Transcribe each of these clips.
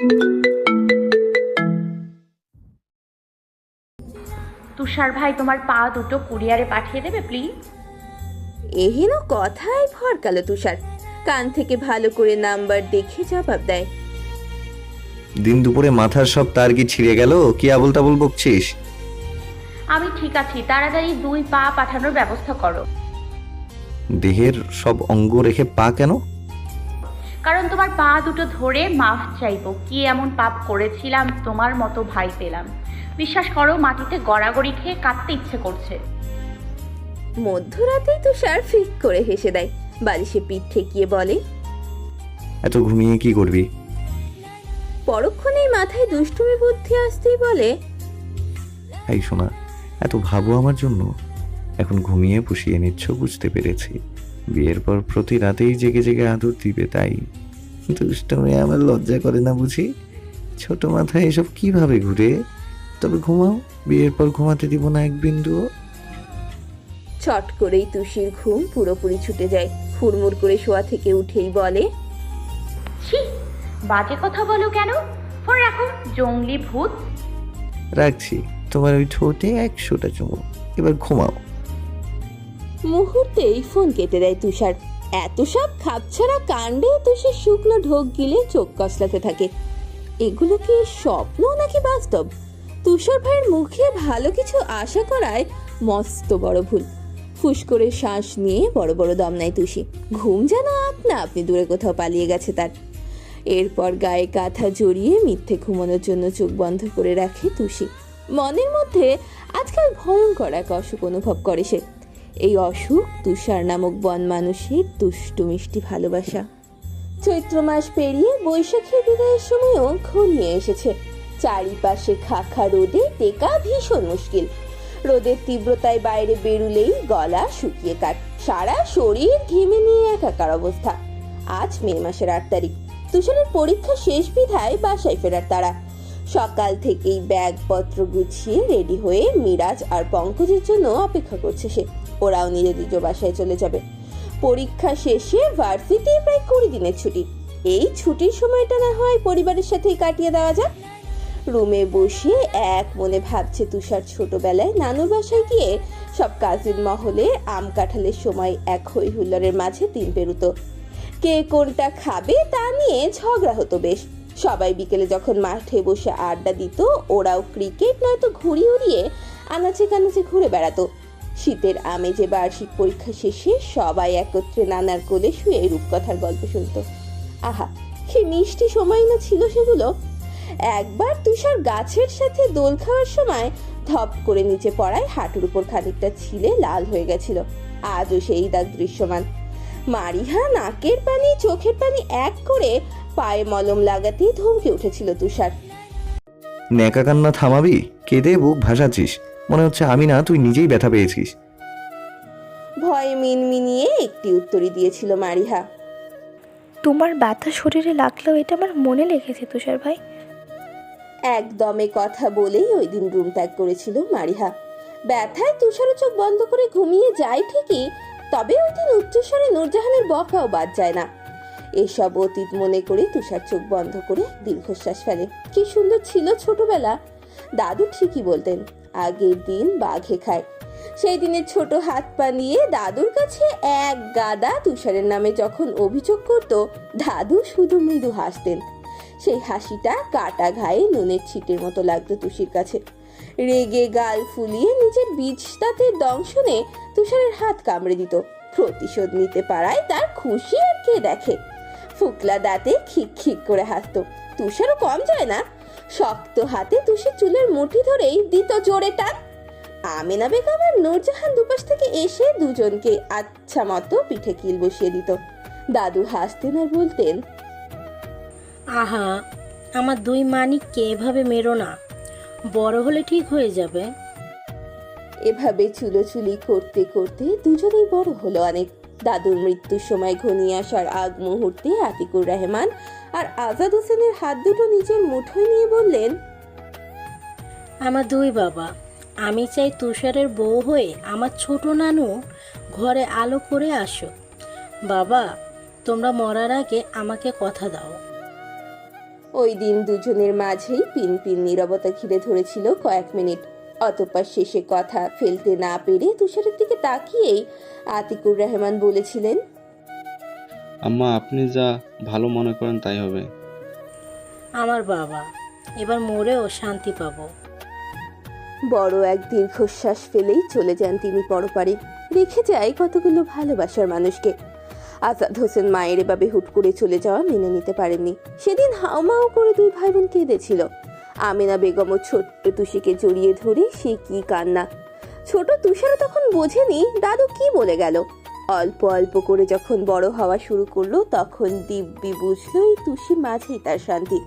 তুষার ভাই তোমার পা দুটো কুরিয়ারে পাঠিয়ে দেবে প্লিজ এহেন কথায় ভরকালো তুষার। কান থেকে ভালো করে নাম্বার দেখে জবাব দেয়। দিন দুপুরে মাথার সব তার কি ছিঁড়ে গেল? কি আবল তাবল বকছিস? আমি ঠিক আছি। তাড়াতাড়ি দুই পা পাঠানোর ব্যবস্থা করো। দেহের সব অঙ্গ রেখে পা কেন? কারণ তোমার পা দুটো ধরে মাফ চাইব। কি এমন পাপ করেছিলাম তোমার মতো ভাই পেলাম। বিশ্বাস করো মাটিতে গড়াগড়ি খেয়ে কাঁদতে ইচ্ছে করছে। মধ্যরাতেই তুষার ফিক করে হেসে দেয়। বালিশে পিঠ ঠেকিয়ে বলে এত ঘুমিয়ে কি করবি? পরক্ষণেই মাথায় দুষ্টুমি বুদ্ধি আসতেই বলে এই শোনা এত ভাবো আমার জন্য। এখন ঘুমিয়ে পুষিয়ে নিচ্ছ বুঝতে পেরেছি। বিয়ের পর প্রতি রাতেই জেগে জেগে আদর দিবে তাই। দুষ্ট মেয়ে আমার লজ্জা করে না বুঝি? ছোট মাথায় এসব কীভাবে ঘুরে? তবে ঘুমাও বিয়ের পর ঘুমাতে দিব না এক বিন্দুও। চট করেই তুষির ঘুম পুরোপুরি ছুটে যায়। হুড়মুড় করে শোয়া থেকে উঠেই বলে ছি বাজে কথা বলো কেন? ফোন রাখো জঙ্গলি ভূত। রাখছি তোমার ওই ঠোঁটে একশোটা চুমু। এবার ঘুমাও। মুহূর্তেই ফোন কেটে দেয় তুষার। এত সব খাপছাড়া কাণ্ডে তুষার শুকনো ঢোক গিলে চোখ কসলাতে থাকে। এগুলো কি স্বপ্ন নাকি বাস্তব? তুষার ভাইয়ের মুখে ভালো কিছু আশা করায় মস্ত বড় ভুল। ফুস করে শ্বাস নিয়ে বড় বড় দম নেয় তুষি। ঘুম যেন আপনা আপনি দূরে কোথাও পালিয়ে গেছে তার। এরপর গায়ে কাঁথা জড়িয়ে মিথ্যে ঘুমানোর জন্য চোখ বন্ধ করে রাখে তুষি। মনের মধ্যে আজকাল ভয়ঙ্কর এক অসুখ অনুভব করে সে। এই অসুখ তুষার নামক বন মানুষের দুষ্টু মিষ্টি ভালোবাসা। চৈত্র মাস পেরিয়ে বৈশাখের বিদায়ের সময়ও ঘনিয়ে এসেছে। চারিপাশে খাখা রোদে টেকা ভীষণ মুশকিল। রোদের তীব্রতায় বাইরে বেরুলেই গলা শুকিয়ে কাট সারা শরীর ঘেমে নিয়ে একাকার অবস্থা। আজ মে মাসের আট তারিখ। তুষারের পরীক্ষা শেষ বিধায় বাসায় ফেরার তারা সকাল থেকেই ব্যাগপত্র গুছিয়ে রেডি হয়ে মিরাজ আর পঙ্কজের জন্য অপেক্ষা করছে সে। ওরাও নিজ নিজ বাসায় চলে যাবে। পরীক্ষা শেষে ভার্সিটি প্রায় কুড়ি দিনের ছুটি। এই ছুটির সময়টা না হয় পরিবারের সাথেই কাটিয়ে দেওয়া যাক। রুমে বসে এক মনে ভাবছে তুষার ছোটবেলায় নানুর বাসায় গিয়ে সব কাজিন মহলে আম কাঁঠালের সময় এক হই হুল্লোড়ের মাঝে দিন পেরুতো। কে কোনটা খাবে তা নিয়ে ঝগড়া হতো বেশ। সবাই বিকেলে যখন মাঠে বসে আড্ডা দিত, ওরাও ক্রিকেট নয়তো ঘুড়ি উড়িয়ে আনাচে কানাচে ঘুরে বেড়াতো। শীতের আমেজে বার্ষিক পরীক্ষা শেষে সবাই একত্রে নানার কোলে শুয়ে রূপকথার গল্প শুনত। আহা সে মিষ্টি সময় না ছিল সেগুলো? একবার তুষার গাছের সাথে দোল খাওয়ার সময় ধপ করে নিচে পড়ায় হাঁটুর উপর খানিকটা ছিলে লাল হয়ে গেছিল। আজও সেই দাগ দৃশ্যমান। মারিহা নাকের পানি, চোখের পানি এক করে পায়ে মলম লাগাতেই ধমকে উঠেছিল তুষার। ন্যাকা কান্না থামাবি? কেঁদে বুক ভাসাচ্ছিস। মনে হচ্ছে আমি না তুই নিজেই ব্যথা পেয়েছিস। ভয়ে মিনমিনিয়ে একটি উত্তরই দিয়েছিল মারিহা। তোমার ব্যথা শরীরে লাগলেও এটা আমার মনে লেগেছে তুষার ভাই। একদমে কথা বলেই ওই দিন রুম ত্যাগ করেছিল মারিহা। ব্যথায় তুষার চোখ বন্ধ করে ঘুমিয়ে যায় ঠিকই তবে ওই দিন উচ্চস্বরে নূরজাহানের বকাও বাদ যায় না। এসব অতীত মনে করে তুষার চোখ বন্ধ করে দীর্ঘশ্বাস ফেলে। কি সুন্দর ছিল ছোটবেলা। দাদু ঠিকই বলতেন আগের দিন বাঘে খায়। সেই দিনের ছোট হাত পা নিয়ে দাদুর কাছে এক গাদা তুষারের নামে যখন অভিযোগ করত, দাদু শুধু মৃদু হাসতেন। সেই হাসিটা কাটা ঘায়ে নুনের ছিটের মতো লাগতো তুষির কাছে। রেগে গাল ফুলিয়ে নিজের বীজ দাঁতের দংশনে তুষারের হাত কামড়ে দিত। প্রতিশোধ নিতে পারায় তার খুশি আর কে দেখে। ফুকলা দাঁতে খিক খিক করে হাসতো। তুষারও কম যায় না। শক্ত হাতে তুষির চুলের মুঠি ধরেই দিত জোরে টান। আমেনা বেগম আর নূরজাহান দুপাশ থেকে এসে দুজনকে আচ্ছা মতো পিঠে কিল বসিয়ে দিত। দাদু হাসতেন আর বলতেন আহা আমার দুই মানিককে এভাবে মেরো না। বড় হলে ঠিক হয়ে যাবে। এভাবে চুলোচুলি করতে করতে দুজনেই বড় হলো অনেক। দাদুর মৃত্যুর সময় ঘনিয়ে আসার আগ মুহূর্তে আতিকুর রহমান আর আজাদ হোসেনের হাত দুটো নিজের মুঠোয় নিয়ে বললেন আমার দুই বাবা আমি চাই তুষারের বউ হয়ে আমার ছোট নানু ঘরে আলো করে আসো। বাবা তোমরা মরার আগে আমাকে কথা দাও। ওই দিন দুজনের মাঝেই পিন পিন নীরবতা ঘিরে ধরেছিল কয়েক মিনিট। অতঃপর শেষে কথা ফেলতে না পেরে তুষারের দিকে তাকিয়েই আতিকুর রহমান বলেছিলেন আম্মা আপনি যা ভালো মনে করেন তাই হবে। আমার বাবা এবার মরেও শান্তি পাবো। বড় এক দীর্ঘশ্বাস ফেলেই চলে যান তিনি পরপারে। রেখে যায় কতগুলো ভালোবাসার মানুষকে। আজাদ হোসেন মায়ের এভাবে হুট করে চলে যাওয়া মেনে নিতে পারেননি। সেদিন হাউমাউ করে দুই ভাই বোন কেঁদেছিল। আমিনা বেগমও ছোট্ট তুষিকে জড়িয়ে ধরে সে কি কান্না। ছোট তুষারও তখন বোঝেনি দাদু কি বলে গেল। অল্প অল্প করে যখন বড় হওয়া শুরু করল, তখন দিব্যি বুঝলো এই তুষির মাঝেই তার শান্তি।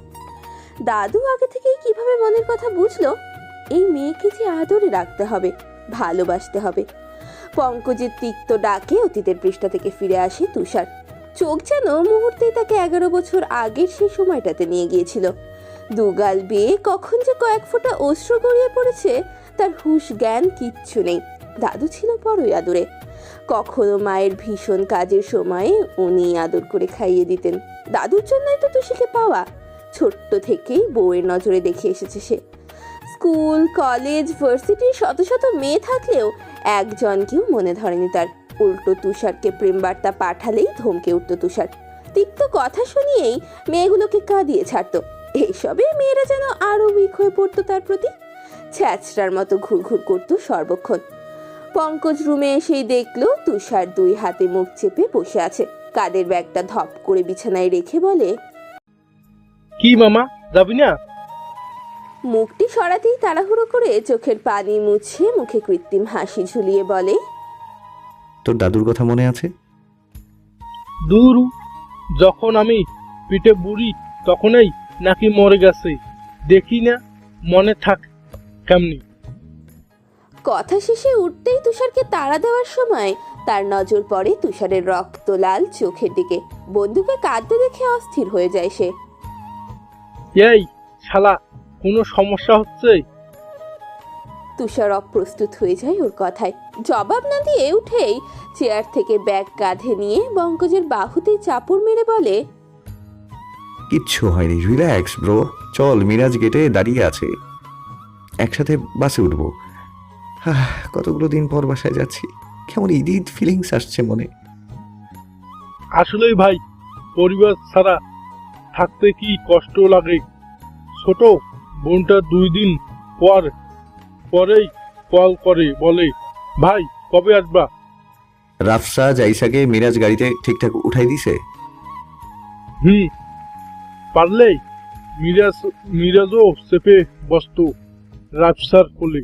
দাদু আগে থেকেই কীভাবে মনের কথা বুঝলো? এই মেয়েকে যে আদরে রাখতে হবে, ভালোবাসতে হবে। পঙ্কজের তিক্ত ডাকে অতীতের পৃষ্ঠা থেকে ফিরে আসে তুষার। চোখ যেন মুহূর্তেই তাকে এগারো বছর আগের সেই সময়টাতে নিয়ে গিয়েছিল। দুগাল বেয়ে কখন যে কয়েক ফোঁটা অশ্র গড়িয়ে পড়েছে, তার হুশ জ্ঞান কিচ্ছু নেই। দাদু ছিল বড়ই আদরে। কখনো মায়ের ভীষণ কাজের সময়ে উনি আদর করে খাইয়ে দিতেন। দাদুর জন্যই তো তুষিকে পাওয়া। ছোট্ট থেকেই বউয়ের নজরে দেখে এসেছে সে। স্কুল, কলেজ, ভার্সিটির শত শত মেয়ে থাকলেও একজনকেও মনে ধরেনি তার। উল্টো তুষারকে প্রেম বার্তা পাঠালেই ধমকে উঠত তুষার। তিক্ত কথা শুনিয়েই মেয়েগুলোকে কাঁদিয়ে ছাড়তো। এইসবে মেয়েরা যেন আরও উইক হয়ে পড়তো তার প্রতি? ছ্যাচড়ার মতো ঘুরঘুর করতো সর্বক্ষণ। পঙ্কজ রুমে এসেই দেখল তুষার দুই হাতে মুখ চেপে বসে আছে। কাদের ব্যাগটা ধপ করে বিছানায় রেখে বলে কি মামা যাবি না? মুখটি সরাতেই তাড়াহুড়ো করে চোখের পানি মুছে মুখে কৃত্রিম হাসি ঝুলিয়ে বলে তোর দাদুর কথা মনে আছে? দূর। যখন আমি পিঠে বুড়ি তখনই নাকি মরে গেছে? দেখি না মনে থাক কেমনি। কথা শেষে উঠতেই তুষারকে তাড়া দেওয়ার সময় তার নজর পড়ে তুষারের রক্ত লাল চোখের দিকে। বন্ধুকে কাঁদতে দেখে অস্থির হয়ে যায় সে। এই শালা কোনো সমস্যা হচ্ছে? তুষার অপ্রস্তুত হয়ে যায় ওর কথায়। জবাব না দিয়ে উঠেই চেয়ার থেকে ব্যাগ কাঁধে নিয়ে বঙ্কজের বাহুতে চাপড় মেরে বলে কিচ্ছু হয়নি। রিল্যাক্স ব্রো চল মিরাজ গেটে দাঁড়িয়ে আছে। একসাথে বাসে উঠবো। কতগুলো দিন পর বাসায় যাচ্ছি। কেমন ঈদ ঈদ ফিলিংস আসছে মনে। আসলেই ভাই পরিবার ছাড়া থাকতে কি কষ্ট লাগে? ছোট বোনটা দুই দিন পর পরেই কল করে বলে ভাই কবে আসবা? রাফসা জাইসাকে মিরাজ গাড়িতে ঠিকঠাক উঠাই দিছে? হুম পারলে মিরাজ, মিরাজও চেপে বসত রাফসার কোলে।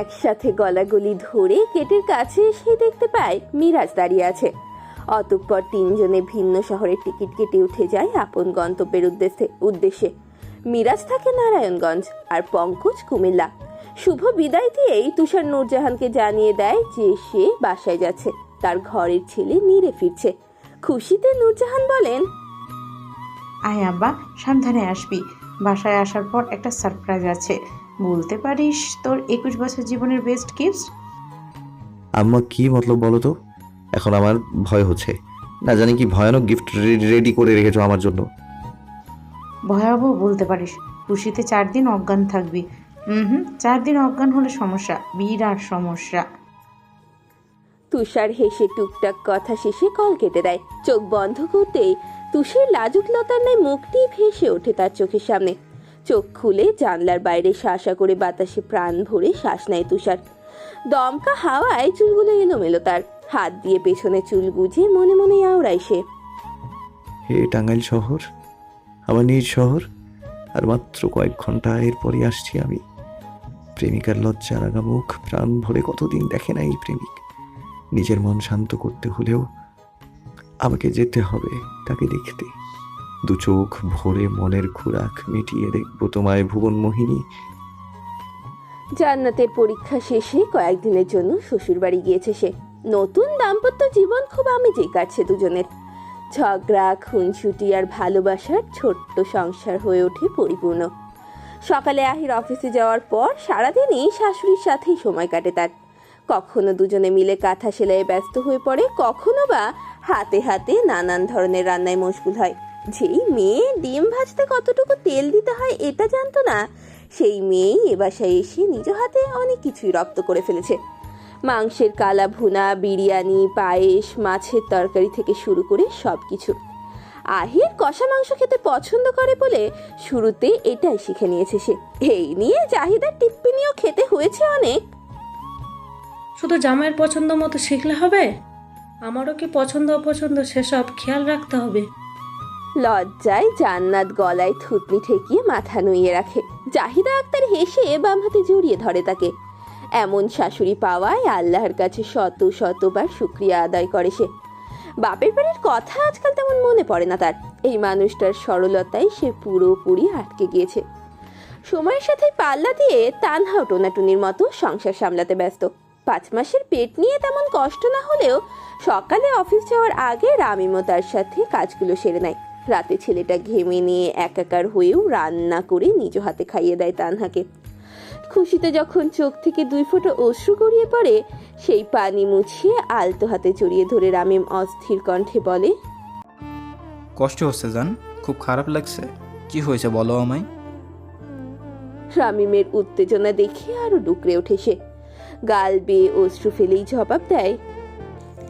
একসাথে গলাগলি ধরে গেটের কাছে এসে দেখতে পায় মিরাজ দাঁড়িয়ে আছে। অতঃপর তিনজনে ভিন্ন শহরের টিকিট কেটে উঠে যায় আপন গন্তব্যের উদ্দেশ্যে উদ্দেশ্যে। মিরাজ থাকে নারায়ণগঞ্জ আর পঙ্কজ কুমিল্লা। শুভ বিদায় দিয়েই তুষার নূরজাহানকে জানিয়ে দেয় যে সে বাসায় যাচ্ছে। তার ঘরের ছেলে নিরে ফিরছে। খুশিতে নূরজাহান বলেন আয় আব্বা সাবধানে আসবি। বাসায় আসার পর একটা সারপ্রাইজ আছে। বলতে পারিস তোর একুশ বছর জীবনের বেস্ট গিফট আম্মা কি মতলব বলো তো? এখন আমার ভয় হচ্ছে। না জানি কি ভয়ানক গিফট রেডি করে রেখেছো আমার জন্য। ভয়াবহ বলতে পারিস। খুশিতে চার দিন অজ্ঞান থাকবি। হুম হুম চার দিন অজ্ঞান হলে সমস্যা বিরাট সমস্যা। তুষার হেসে টুকটাক কথা শেষে কল কেটে দেয়। চোখ বন্ধ করতেই তুষের লাজুক লতার ন্যায় মুখটি ভেসে ওঠে তার চোখের সামনে। চোখ খুলে জানলার বাইরে শাসা করে বাতাসে প্রাণ ভরে শ্বাস নেয় তুষার। দমকা হাওয়ায় চুলগুলো এলোমেলো তার। হাত দিয়ে পেছনে চুল গুজে মনে মনে আওড়ায় সে। হে টাঙ্গাইল শহর, আমার নিজ শহর, আর মাত্র কয়েক ঘণ্টা এরপরই আসছি আমি। প্রেমিকার লজ্জা রাঙা মুখ, প্রাণ ভরে কতদিন দেখে না এই প্রেমিক। নিজের মন শান্ত করতে হলেও আমাকে যেতে হবে। তাকে দেখতে। দু চোখ ভরে মনের খোরাক মিটিয়ে দেখব তোমায়, ভুবন মোহিনী। জান্নাতের পরীক্ষা শেষে কয়েকদিনের জন্য শ্বশুরবাড়ি গিয়েছে সে। নতুন দাম্পত্য জীবন খুব আমেজে কাটছে দুজনের। ঝগড়া খুনছুটি আর ভালোবাসার ছোট্ট সংসার হয়ে ওঠে পরিপূর্ণ। সকালে আহির অফিসে যাওয়ার পর সারাদিনই শাশুড়ির সাথেই সময় কাটে তার। কখনো দুজনে মিলে কাঁথা সেলাইয়ে ব্যস্ত হয়ে পড়ে, কখনো বা হাতে হাতে নানান ধরনের রান্নায় মশগুল হয়। যেই মেয়ে ডিম ভাজতে কতটুকু তেল দিতে হয় এটা জানতো না, সেই মেয়েই এ বাসায় এসে নিজ হাতে অনেক কিছুই রপ্ত করে ফেলেছে। মাংসের কালা ভুনা, বিরিয়ানি, পায়েস, মাছের তরকারি থেকে শুরু করে সব কিছু আহির কষা মাংস খেতে পছন্দ করে বলে শুরুতে এটাই শিখে নিয়েছে সে। এই নিয়ে জাহিদার টিপ্পিনিও খেতে হয়েছে অনেক। শুধু জামাইয়ের পছন্দ মতো শিখলে হবে? আমারও কি পছন্দ অপছন্দ সেসব খেয়াল রাখতে হবে। লজ্জায় জান্নাত গলায় থুতনি ঠেকিয়ে মাথা নুইয়ে রাখে। জাহিদা আক্তার হেসে বাম হাতে জড়িয়ে ধরে তাকে। এমন শাশুড়ি পাওয়ায় আল্লাহর কাছে শত শতবার শুক্রিয়া আদায় করে সে। বাপের বাড়ির কথা আজকাল তেমন মনে পড়ে না তার। এই মানুষটার সরলতায় সে পুরোপুরি আটকে গিয়েছে। সময়ের সাথে পাল্লা দিয়ে তানহাও টোনাটুনির মতো সংসার সামলাতে ব্যস্ত। পাঁচ মাসের পেট নিয়ে তেমন কষ্ট না হলেও সকালে অফিস যাওয়ার আগে রামিমো তার সাথে কাজগুলো সেরে নেয়। রাতে ছেলেটা ঘেমে নিয়ে একাকার হয়েও রান্না করে নিজ হাতে খাইয়ে দেয় তানহাকে। খুশিতে যখন চোখ থেকে দুই ফোঁটা অশ্রু গড়িয়ে পড়ে সেই পানি মুছিয়ে আলতো হাতে জড়িয়ে ধরে রামিম অস্থির কণ্ঠে বলে কষ্ট হচ্ছে জান খুব খারাপ লাগছে। কি হয়েছে বলো আমায়? রামিমের উত্তেজনা দেখে আরও ডুকরে ওঠে সে। গাল বেয়ে অশ্রু ফেলেই জবাব দেয়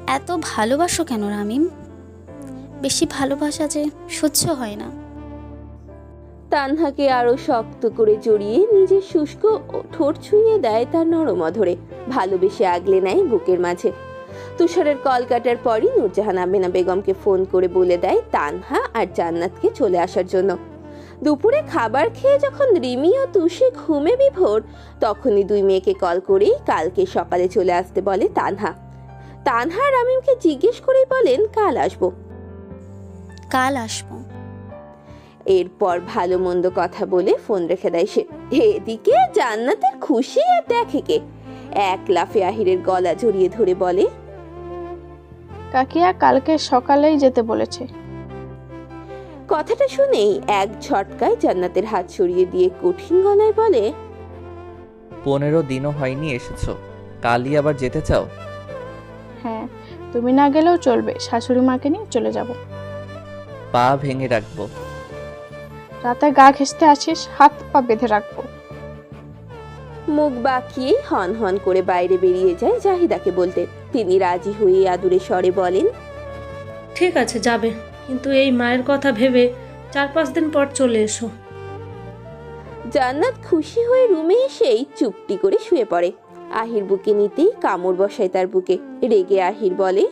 এত ভালোবাসো কেন রামিম? বেশি ভালোবাসা যে সহ্য হয় না। তানহাকে আরও শক্ত করে জড়িয়ে নিজের শুষ্ক ঠোঁট ছুঁয়ে দেয় তার নরম ধরে ভালোবেসে আগলে নেয় বুকের মাঝে। তুষারের কল কাটার পরই নূরজাহান আমেনা বেগমকে ফোন করে বলে দেয় তানহা আর জান্নাতকে চলে আসার জন্য। দুপুরে খাবার খেয়ে যখন রিমি ও তুষি ঘুমে বিভোর তখনই দুই মেয়েকে কল করেই কালকে সকালে চলে আসতে বলে তানহা। তানহা রামিমকে জিজ্ঞেস করেই বলেন কাল আসব। কাল আসব। এরপর ভালো মন্দ কথা বলে ফোন রেখে দেয় সে। এদিকে জান্নাতের খুশি আর দেখে কে? এক লাফে আহিরের গলা জড়িয়ে ধরে বলে কাকিয়া কালকে সকালেই যেতে বলেছে। কথাটা শুনেই এক ঝটকায় জান্নাতের হাত সরিয়ে দিয়ে কঠিন গলায় বলে পনেরো দিনও হয়নি এসেছ কালই আবার যেতে চাও? হ্যাঁ তুমি না গেলেও চলবে শাশুড়ি মাকে নিয়ে চলে যাব। পা ভেঙে রাখব। রাতে গা ঘেঁষতে আসিস হাত পা বেঁধে রাখব। মুখ বাঁকিয়ে হন হন করে বাইরে বেরিয়ে যায় জাহিদাকে বলতে। তিনি রাজি হয়ে আদুরে স্বরে বলেন ঠিক আছে যাবে। কিন্তু এই মায়ের কথা ভেবে চার পাঁচ দিন পর চলে এসো। জান্নাত খুশি হয়ে রুমে এসেই চুপটি করে শুয়ে পড়ে। আহির বুকে নিতেই কামড় বসায় তার বুকে। রেগে আহির বলে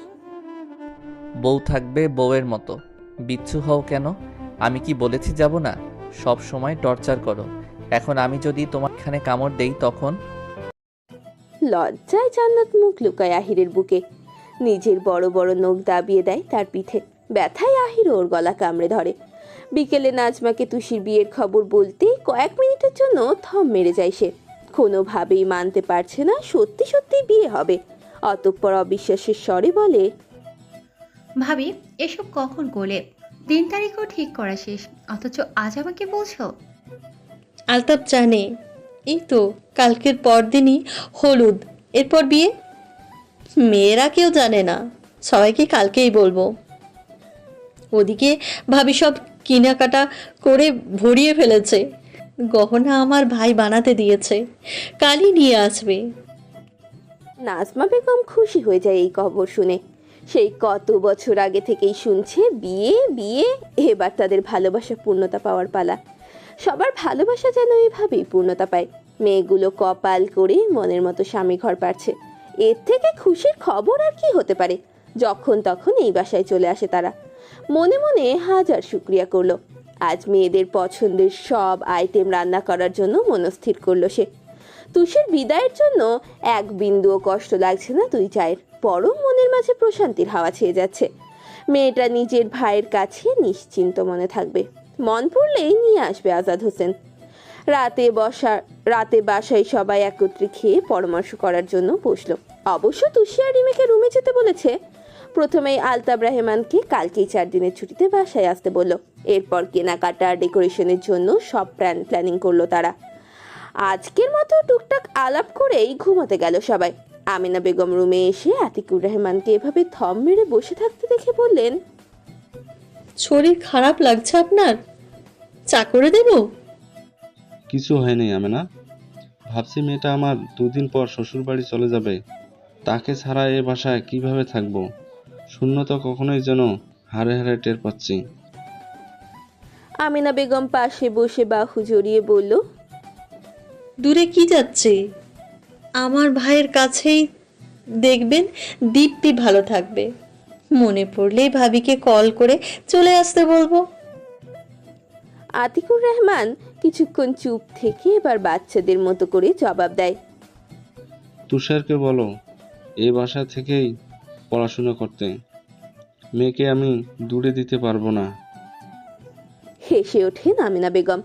বউ থাকবে বউয়ের মতো। বিচ্ছু হও কেন? আমি কি বলেছি যাব না? সব সময় টর্চার করো। এখন আমি যদি তোমার এখানে কামড় দেই তখন? লজ্জায় জান্নাত মুখ লুকায় আহিরের বুকে। নিজের বড় বড় নখ দাবিয়ে দেয় তার পিঠে। ব্যথায় আহির ওর গলা কামড়ে ধরে। বিকেলে নাজমাকে তুষির বিয়ের খবর বলতেই কয়েক মিনিটের জন্য থম মেরে যায় সে। কোনোভাবেই মানতে পারছে না সত্যি সত্যি বিয়ে হবে। অতঃপর অবিশ্বাসের স্বরে বলে ভাবি এসব কখন করলে? দিন তারিখও ঠিক করা শেষ অথচ আজ আমাকে বলছো? আলতাপ জানে এই তো কালকের পরদিনই হলুদ এরপর বিয়ে? মেয়েরা কেউ জানে না সবাইকে কালকেই বলব। ওদিকে ভাবি সব কেনাকাটা করে ভরিয়ে ফেলেছে। গহনা আমার ভাই বানাতে দিয়েছে। কালই নিয়ে আসবে। নাজমা বেগম খুশি হয়ে যায় এই খবর শুনে। সেই কত বছর আগে থেকেই শুনছে, বিয়ে বিয়ে, এবার তাদের ভালোবাসা পূর্ণতা পাওয়ার পালা। সবার ভালোবাসা যেন এভাবেই পূর্ণতা পায়। মেয়েগুলো কপাল করে মনের মতো স্বামী ঘর পাচ্ছে এর থেকে খুশির খবর আর কি হতে পারে? যখন তখন এই বাসায় চলে আসে তারা। মনে মনে হাজার শুক্রিয়া করল। আজ মেয়েদের পছন্দের সব আইটেম রান্না করার জন্য মনস্থির করল সে। তুষের বিদায়ের জন্য এক বিন্দুও কষ্ট লাগছে না দুই চায়ের। পরম মনের মাঝে প্রশান্তির হাওয়া ছেয়ে যাচ্ছে। মেয়েটা নিজের ভাইয়ের কাছে নিশ্চিন্ত মনে থাকবে। মন পড়লেই নিয়ে আসবে আজাদ হোসেন। রাতে বসা রাতে বাসায় সবাই একত্রে খেয়ে পরামর্শ করার জন্য বসল। অবশ্য তুষি আর রিমেকে রুমে যেতে বলেছে প্রথমেই আলতাব রহমানকে কালকেই চার দিনের ছুটিতে বাসায় আসতে বলল। এরপর কেনাকাটা ডেকোরেশনের জন্য সব প্ল্যান প্ল্যানিং করল তারা। আজকের মতো টুকটাক আলাপ করেই ঘুমাতে গেল সবাই। আমিনা বেগম রুমে এসে আতিকুর রহমানকে এভাবে থম মেরে বসে থাকতে দেখে বললেন শরীর খারাপ লাগছে আপনার? চা করে দেব? কিছু হয়নি আমি না ভাবছি মেয়েটা আমার দুদিন পর শ্বশুর বাড়ি চলে যাবে। তাকে ছাড়া এ বাসায় কীভাবে থাকব? শূন্যতা কখনোই যেন হারে হারে টের পাচ্ছি। আমিনা বেগম পাশে বসে বাহু জড়িয়ে বলল দূরে কি যাচ্ছে? আমার ভাইয়ের কাছেই দেখবেন দিব্যি ভালো থাকবে। মনে পড়লেই ভাবিকে কল করে চলে আসতে বলব। আতিকুর রহমান কিছুক্ষণ চুপ থেকে এবার বাচ্চাদের মতো করে জবাব দেয় তুষারকে বলো এই বাসা থেকেই পড়াশোনা করতে। মেয়েকে আমি দূরে দিতে পারব না। হেসে ওঠেন আমিনা বেগম।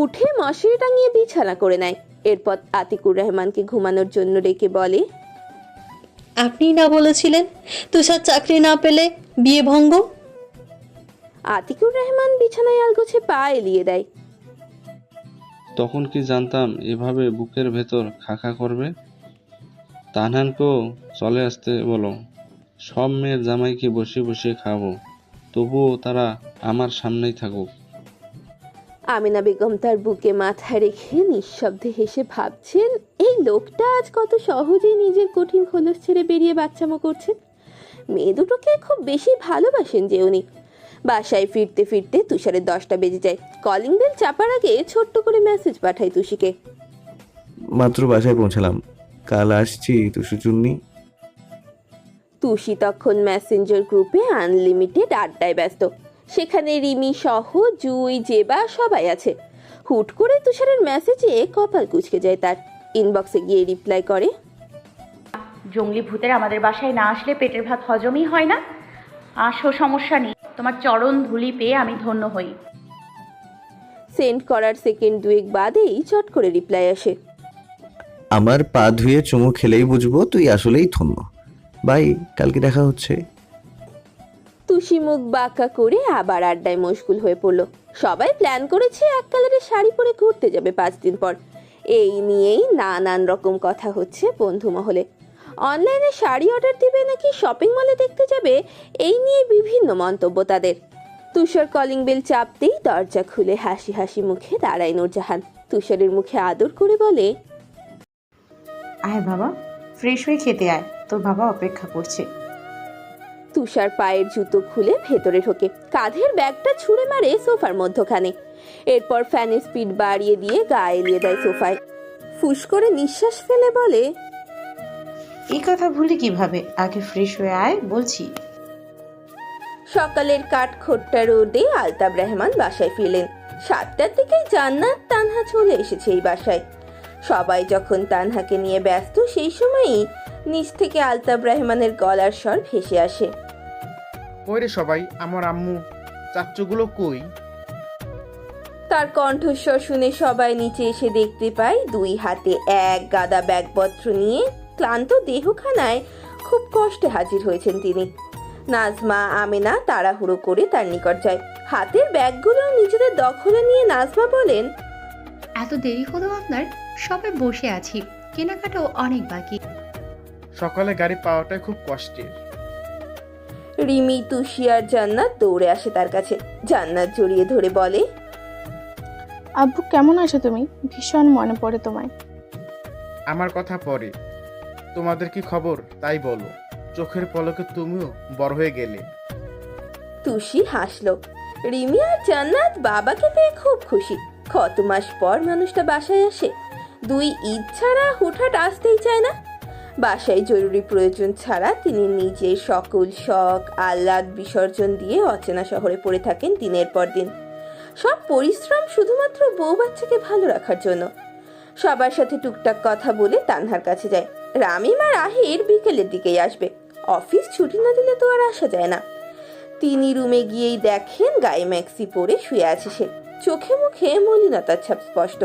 উঠে মশারি টাঙিয়ে বিছানা করে নেয়। এরপর আতিকুর রহমানকে ঘুমানোর জন্য ডেকে বলে আপনি না বলেছিলেন তুষার চাকরি না পেলে বিয়ে ভঙ্গ? আতিকুর রহমান বিছানায় আলগোছে পা এলিয়ে দেয়। তখন কি জানতাম এভাবে বুকের ভেতর খাখা করবে? তানহানকেও চলে আসতে বলো। সব মেয়ের জামাইকে বসে বসে খাব তবুও তারা আমার সামনেই থাকুক। আমিনা বেগম তার বুকে মাথা রেখে নিঃশব্দে হেসে ভাবছেন এই লোকটা আজ কত সহজেই নিজের কঠিন খোলস ছেড়ে বেরিয়ে বাচ্চামো করছেন মেয়ে দুটোকে খুব বেশি ভালোবাসেন যে উনি। বাসায় ফিরতে ফিরতে তুষারের দশটা বেজে যায়। কলিং বেল চাপার আগে ছোট্ট করে মেসেজ পাঠায় তুষিকে। মাত্র বাসায় পৌঁছালাম। কাল আসছি তুষু চুন্নি। তুষি তখন মেসেঞ্জার গ্রুপে আনলিমিটেড আড্ডায় ব্যস্ত। সেখানে রিমি সহ জুই জেবা সবাই আছে। হুট করে তুষারের মেসেজে কপাল কুচকে যায় তার। ইনবক্সে গিয়ে রিপ্লাই করে জঙ্গলি ভূতের আমাদের বাসায় না আসলে পেটের ভাত হজমই হয় না? আসো সমস্যা নেই। তোমার চরণ ধুলি পেয়ে আমি ধন্য হই। সেন্ড করার সেকেন্ড দুয়েক বাদেই চট করে রিপ্লাই আসে। আমার পা ধুয়ে চুমু খেলেই বুঝব তুই আসলেই ধন্য। বাই কালকে দেখা হচ্ছে। তুষি মুখ বাঁকা করে আবার আড্ডায় মশগুল হয়ে পড়ল। সবাই প্ল্যান করেছে এক কালারের শাড়ি পরে ঘুরতে যাবে পাঁচ দিন পর। এই নিয়েই নানান রকম কথা হচ্ছে বন্ধু মহলে। অনলাইনে শাড়ি অর্ডার দিবে নাকি শপিং মলে দেখতে যাবে এই নিয়ে বিভিন্ন মন্তব্য তাদের। তুষার কলিং বেল চাপতেই দরজা খুলে হাসি হাসি মুখে দাঁড়ায় নূরজাহান। তুষারের মুখে আদর করে বলে আয় বাবা ফ্রেশ হয়ে খেতে আয়। তোর বাবা অপেক্ষা করছে। তুষার পায়ের জুতো খুলে ভেতরে ঢোকে কাঁধের ব্যাগটা ছুঁড়ে মারে সোফার মধ্যখানে। এরপর ফ্যানের স্পিড বাড়িয়ে দিয়ে গা এলিয়ে দেয় সোফায়। ফুস করে নিঃশ্বাস ফেলে বলে এই কথা ভুলি কীভাবে? আগে ফ্রেশ হয়ে আয় বলছি। সকালের কাঠখোট্টা রোদে আলতাব রহমান বাসায় ফিরলেন। সাতটার দিকে জান্নাত তানহা চলে এসেছে এই বাসায়। সবাই যখন তানহাকে নিয়ে ব্যস্ত সেই সময়ই নিচ থেকে আলতাব রহমানের গলার স্বর ভেসে আসে। কই রে সবাই আমার আম্মু চাচ্চুগুলো কই? তার কণ্ঠস্বর শুনে সবাই নিচে এসে দেখতে পায় দুই হাতে এক গাদা ব্যাগপত্র নিয়ে ক্লান্ত দেহখানায় খুব কষ্টে হাজির হয়েছেন তিনি। নাজমা আমেনা তাড়াহুড়ো করে তার নিকট যায়। হাতের ব্যাগগুলো নিজেদের দখলে নিয়ে নাজমা বলেন এত দেরি হলো আপনার? সবাই বসে আছি। কেনাকাটাও অনেক বাকি। সকালে গাড়ি পাওয়াটাই খুব কষ্টের। রিমি তুষি আর জান্নাত দৌড়ে আসে তার কাছে। জান্নাত জড়িয়ে ধরে বলে আব্বু কেমন আছো তুমি? ভীষণ মনে পড়ে তোমায়। আমার কথা পরে তোমাদের কি খবর? তাই বলো। চোখের পলকে তুমিও বড় হয়ে গেলে। তুষি হাসলো। রিমি আর জান্নাত বাবাকে পেয়ে খুব খুশি। কত মাস পর মানুষটা বাসায় আসে। দুই ঈদ ছাড়া হুটহাট আসতেই চায় না। বাসায় জরুরি প্রয়োজন ছাড়া তিনি নিজের সকল শখ, আহ্লাদ, বিসর্জন দিয়ে অচেনা শহরে পড়ে থাকেন দিনের পর দিন। সব পরিশ্রম শুধুমাত্র বউ বাচ্চাকে ভালো রাখার জন্য। সবার সাথে টুকটাক কথা বলে তানহার কাছে যায়। রামিম আর আহির বিকেলের দিকেই আসবে। অফিস ছুটি না দিলে তো আর আসা যায় না। তিনি রুমে গিয়েই দেখেন গায়ে ম্যাক্সি পরে শুয়ে আছে সে। চোখে মুখে মলিনতার ছাপ স্পষ্ট।